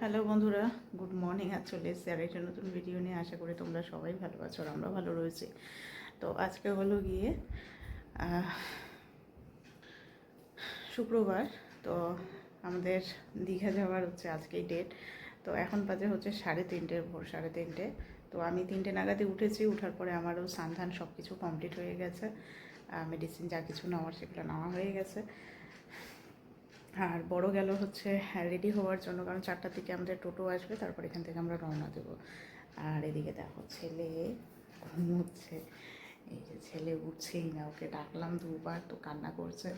Hello বন্ধুরা, good morning আর চলে এসেছি আর একটা নতুন ভিডিও নিয়ে আশা করি তোমরা সবাই ভালো আছো আর আমরা ভালো রয়েছি। তো আজকে হলো গিয়ে শুক্রবার, তো আমাদের দীঘা যাওয়ার হচ্ছে আজকেই ডেট তো এখন বাজে হচ্ছে সাড়ে তিনটে, ভোর সাড়ে তিনটে। তো আমি তিনটে নাগাদে উঠেছি, উঠার পরে আমারও সান্ধান সব কিছু কমপ্লিট হয়ে গেছে মেডিসিন যা কিছু নেওয়ার সেগুলো নেওয়া হয়ে গেছে। আর বড় গেল হচ্ছে রেডি হওয়ার জন্য, কারণ চারটার দিকে আমাদের টোটো আসবে, তারপর এখান থেকে আমরা রওনা দেবো। আর এদিকে দেখো, ছেলে ঘুমোচ্ছে। এই যে ছেলে উঠছেই না, ওকে ডাকলাম দুবার, তো কান্না করছে।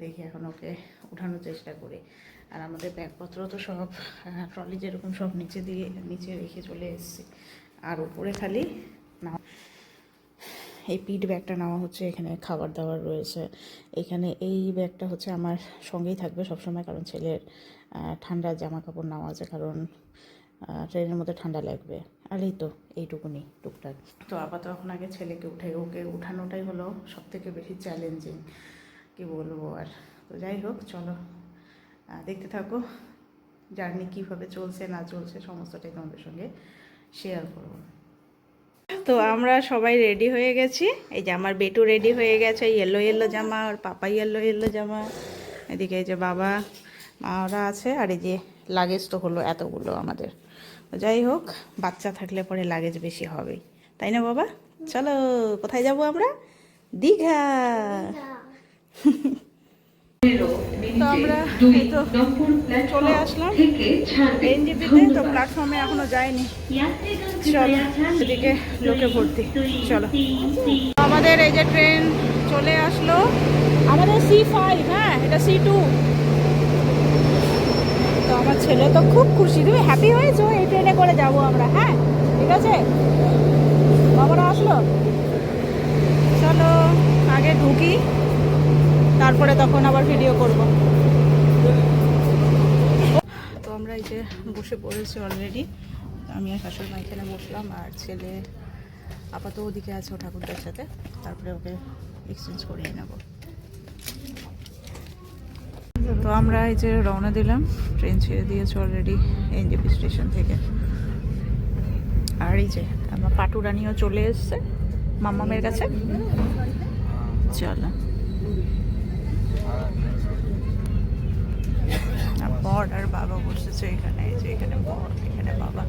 দেখি এখন ওকে উঠানোর চেষ্টা করি। আর আমাদের ব্যাগপত্র তো সব ট্রলি যেরকম সব নিচে দিয়ে, নিচে রেখে চলে এসেছি। আর উপরে খালি এই ব্যাগটা নেওয়া হচ্ছে, এখানে খাবার দাবার রয়েছে। এখানে এই ব্যাগটা হচ্ছে আমার সঙ্গেই থাকবে সবসময়, কারণ ছেলের ঠান্ডা জামা কাপড় নেওয়া আছে, কারণ ট্রেনের মধ্যে ঠান্ডা লাগবে। আর এই তো, এইটুকুনি, টুকটাক। তো আপাতত এখন আগে ছেলেকে উঠাই ওকে উঠানোটাই হলো সব থেকে বেশি চ্যালেঞ্জিং কি বলব আর। তো যাই হোক, চলো দেখতে থাকো, জার্নি কীভাবে চলছে, না চলছে, সমস্তটাই তোমাদের সঙ্গে শেয়ার করব। তো আমরা সবাই রেডি হয়ে গেছি। এই যে আমার বেটু রেডি হয়ে গেছে ইয়েলো ইয়েলো জামা আর পাপা ইয়েলো ইয়েলো জামা এদিকে এই যে বাবা মা ওরা আছে আর এই যে লাগেজ তো হলো এতগুলো আমাদের। যাই হোক বাচ্চা থাকলে পরে লাগেজ বেশি হবেই। তাই না বাবা? চলো কোথায় যাব আমরা? দীঘা। তো আমরা এই তো চলে আসলাম এনজিপিতে তো প্ল্যাটফর্মে এখনও যায়নি। চলো এদিকে লোকে ভর্তি। চলো। আমাদের এই যে ট্রেন চলে আসলো। আমাদের সি ফাইভ হ্যাঁ এটা সি টু তো আমার ছেলে তো খুব খুশি। তুমি হ্যাপি হয়েছো? এই ট্রেনে করে যাব আমরা হ্যাঁ ঠিক আছে বাবারা আসলো চলো আগে ঢুকি তারপরে তখন আবার ভিডিও করব। তো আমরা এই যে বসে পড়েছি অলরেডি আমি আর শাশুড়ি মা এখানে বসলাম, আর ছেলে আপাতত ওদিকে আছে ও ঠাকুরদার সাথে। তারপরে ওকে এক্সচেঞ্জ করিয়ে নেব। তো আমরা এই যে রওনা দিলাম ট্রেন ছেড়ে দিয়েছে অলরেডি এনজেপি স্টেশন থেকে। আর এই যে আমার পাটুরানিও চলে এসছে মাম্মামের কাছে। চলো। বর আর বাবা বসেছে এখানে যে এখানে বর এখানে বাবা।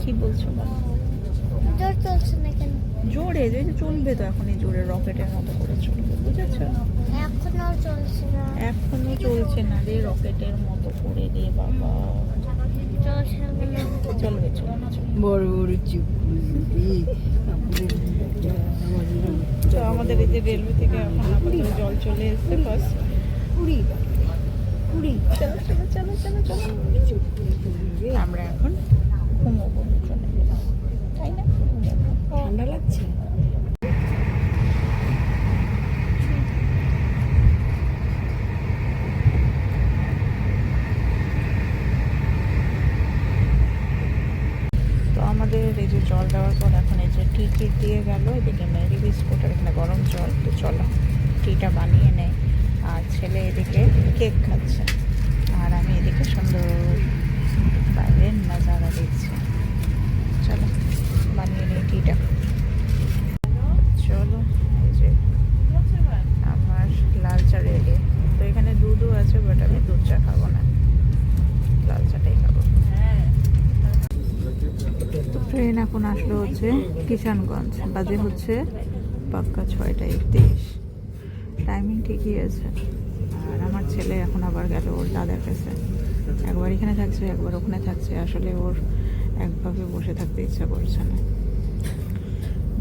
কি বলছো বলো? জোর চলছে না কেন জোরে চলবে তো এখন এই জোরে রকেটের মতো করে চলবে বুঝেছ এখনও চলছে না এখনও চলছে না রে রকেটের মতো করে রে বাবা। চলবে চলবে বড় বড় তো আমাদের এই যে রেলওয়ে থেকে এখন আপাতত জল চলে এসছে বাস। কুড়ি কুড়ি চলো চলো চলো চলো চলো। আমরা এখন ঘুমোবো চলে গেলাম তাই না ঠান্ডা লাগছে তো আমাদের এই যে জল দেওয়ার পর এখন এই যে টি টি দিয়ে গেল এদিকে ম্যারি বিস্কুট আর এখানে গরম জল তো চলো টিটা বানিয়ে নেয়। আর ছেলে এদিকে কেক খাচ্ছে। আর আমি এদিকে সুন্দর বাইরের নাজারা দেখছি। চলো, বানিয়ে নিই টিটা। চলো, এই যে আমার লাল চা রেডি তো এখানে দুধও আছে বাট আমি দুধ চা খাব না। লাল চাটাই খাব। ট্রেন এখন আসলো হচ্ছে কিষানগঞ্জ। বাজে হচ্ছে পাক্কা ছয়টা একত্রিশ। টাইমিং ঠিকই আছে। আর আমার ছেলে এখন আবার গেল ওর দাদার কাছে। একবার এখানে থাকছে, একবার ওখানে থাকছে। আসলে ওর একভাবে বসে থাকতে ইচ্ছা করছে না।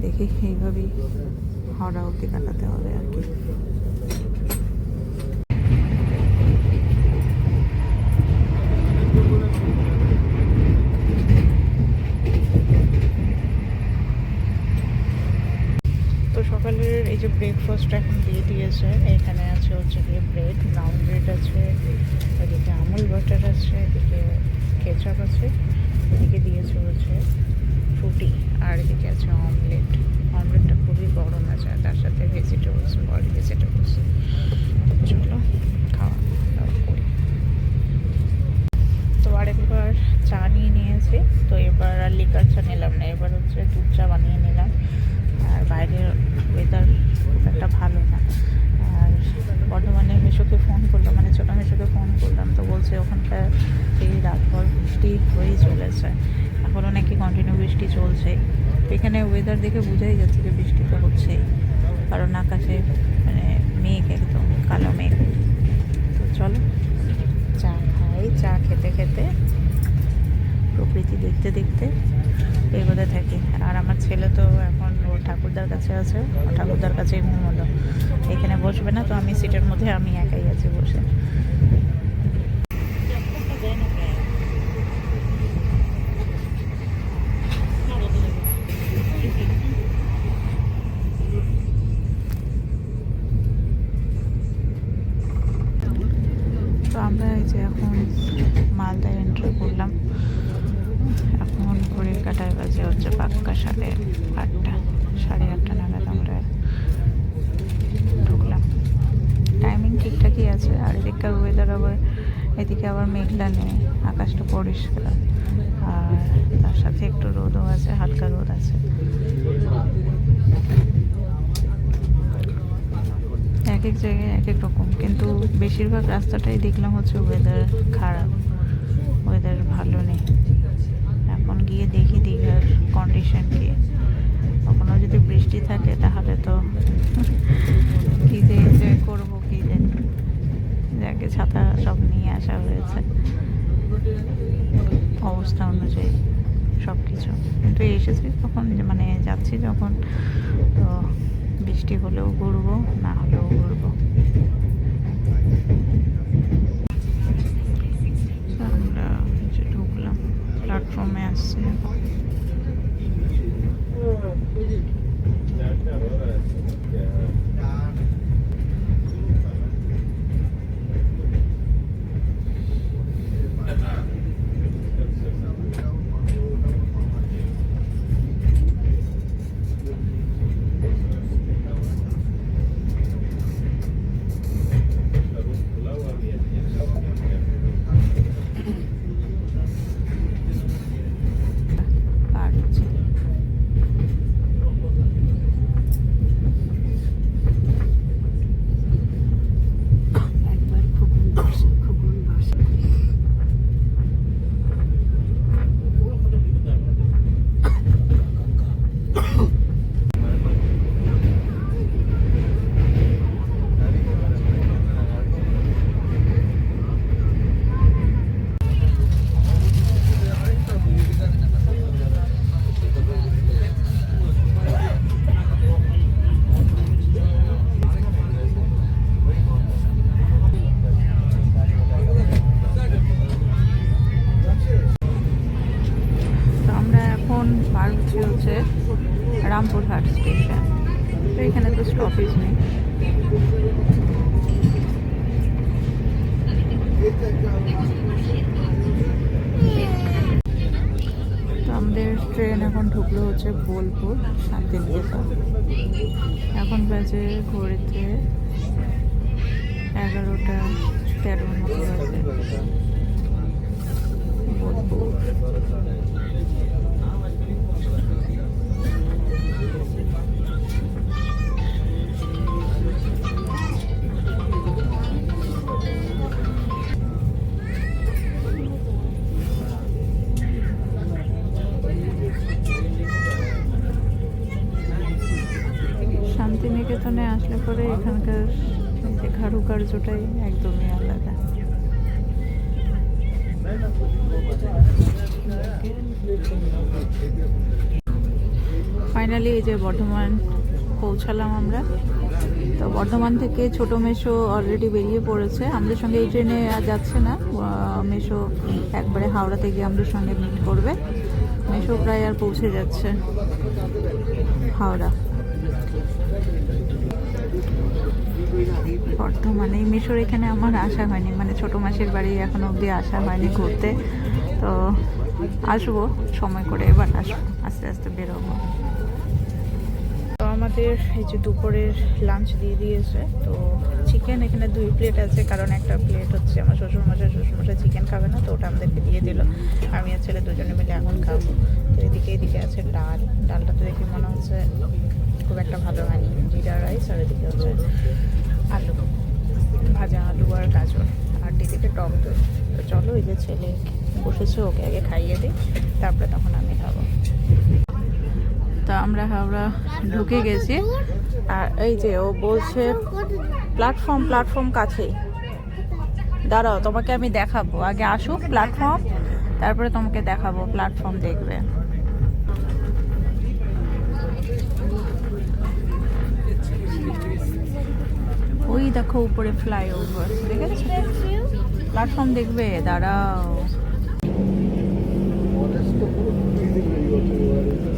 দেখি, এইভাবেই হাওড়া অবধি কাটাতে হবে আর কি। টোস্ট এখন দিয়ে দিয়েছে। এখানে আছে হচ্ছে গিয়ে ব্রেড ব্রাউন ব্রেড আছে, এদিকে আমুল বাটার আছে, এদিকে কেচাপ আছে, এদিকে দিয়েছে হচ্ছে ফুটি আর এদিকে আছে অমলেট অমলেটটা খুবই গরম আছে, আর তার সাথে ভেজিটেবলস বড় ভেজিটেবলস চলো, খাওয়া দাওয়া করি। তো আরেকবার চা নিয়ে নিয়েছি, তো এবার আর লিকার চা নিলাম না, এবার হচ্ছে দুধ চা বানিয়ে নিলাম। আর বাইরের ওয়েদার খুব একটা ভালো না। আর বর্ধমানে মেশোকে ফোন করলাম মানে ছোটো মেশোকে ফোন করলাম, তো বলছে ওখানকার এই রাতভর বৃষ্টি হয়েই চলেছে। এখনও নাকি কন্টিনিউ বৃষ্টি চলছে। এখানে ওয়েদার দেখে বোঝাই যাচ্ছে যে বৃষ্টি তো হচ্ছেই। কারণ আকাশে মানে মেঘ, একদম কালো মেঘ। তো চলো, চা খাই, চা খেতে খেতে। প্রকৃতি দেখতে দেখতে এগোতে থাকি আর আমার ছেলে তো এখন ওর ঠাকুরদার কাছে আছে। ঠাকুরদার কাছে এখানে বসবে না, তো আমি সিটের মধ্যে আমি একাই আছি বসে তো আমরা এই যে এখন মালদায় এন্ট্রি করলাম এখন ঘড়ির কাটায় বাজে হচ্ছে পাক্কা সাড়ে আটটা সাড়ে আটটা নাগাদ আমরা ঢুকলাম টাইমিং ঠিকঠাকই আছে আর ওয়েদার আবার এদিকে আবার মেঘলা নেই, আকাশটা পরিষ্কার। আর তার সাথে একটু রোদও আছে, হালকা রোদ আছে। এক এক জায়গায় এক এক রকম, কিন্তু বেশিরভাগ রাস্তাটাই দেখলাম হচ্ছে ওয়েদার খারাপ ওয়েদার ভালো নেই। এখন গিয়ে দেখি দীঘার কন্ডিশন কি। কখনো যদি বৃষ্টি থাকে তাহলে তো কী যে এনজয় করব, কী জানি। যাকে ছাতা সব নিয়ে আসা হয়েছে। অবস্থা অনুযায়ী সব কিছু কিন্তু এসেছি তখন মানে যাচ্ছি যখন, তো বৃষ্টি হলেও ঘুরবো, না হলেও ঘুরবো। আমরা ঢুকলাম প্ল্যাটফর্মে আসছি এখন। পার হচ্ছে একবার খোকন বসে খোকন বসে তো আমরা এখন পার হচ্ছি হচ্ছে রামপুরহাট স্টেশন তো এখানে তো স্টপেজ নেই তো আমাদের ট্রেন এখন ঢুকলো হচ্ছে বোলপুর শান্তিনিকেতন এখন বাজে ঘড়িতে এগারোটা তেরো মতো বাজে। বোলপুর। ফাইনালি এই যে বর্ধমান পৌঁছালাম আমরা। তো বর্ধমান থেকে ছোট মেশো অলরেডি বেরিয়ে পড়েছে। আমাদের সঙ্গে এই ট্রেনে আর যাচ্ছে না। মেশো একবারে হাওড়াতে গিয়ে আমাদের সঙ্গে মিট করবে। মেশো প্রায় আর পৌঁছে যাচ্ছে হাওড়া। বর্ধমানে মিশর এখানে আমার আসা হয়নি। মানে ছোট মাসির বাড়ি এখনও অবধি আসা হয়নি ঘুরতে। তো আসব, সময় করে এবার আসব, আস্তে আস্তে বেরোবো। তো আমাদের এই যে দুপুরের লাঞ্চ দিয়ে দিয়েছে, তো চিকেন এখানে দুই প্লেট আছে, কারণ একটা প্লেট হচ্ছে আমার শ্বশুরমশাই শ্বশুরমশাই চিকেন খাবে না, তো ওটা আমাদেরকে দিয়ে দিল। আমি আর ছেলে দুজনে মিলে এখন খাব। তো এদিকে এদিকে আছে ডাল। ডালটা তো দেখে মনে হচ্ছে খুব একটা ভালো হয়নি। জিরা রাইস আর এদিকে হচ্ছে আলু। ভাজা আলু আর গাজর। আর দিদিকে টক দই। তো চলো এই যে ছেলে বসেছে ওকে আগে খাইয়ে দিই তারপরে তখন আমি খাব। তো আমরা হাওড়া ঢুকে গেছি আর এই যে ও বলছে প্ল্যাটফর্ম প্ল্যাটফর্ম কাছেই। দাঁড়াও তোমাকে আমি দেখাবো। আগে আসুক প্ল্যাটফর্ম তারপরে তোমাকে দেখাবো প্ল্যাটফর্ম দেখবে। ওই দেখো উপরে ফ্লাইওভার দেখেছ? প্ল্যাটফর্ম দেখবে দাঁড়াও। ところに気づいていようと言われ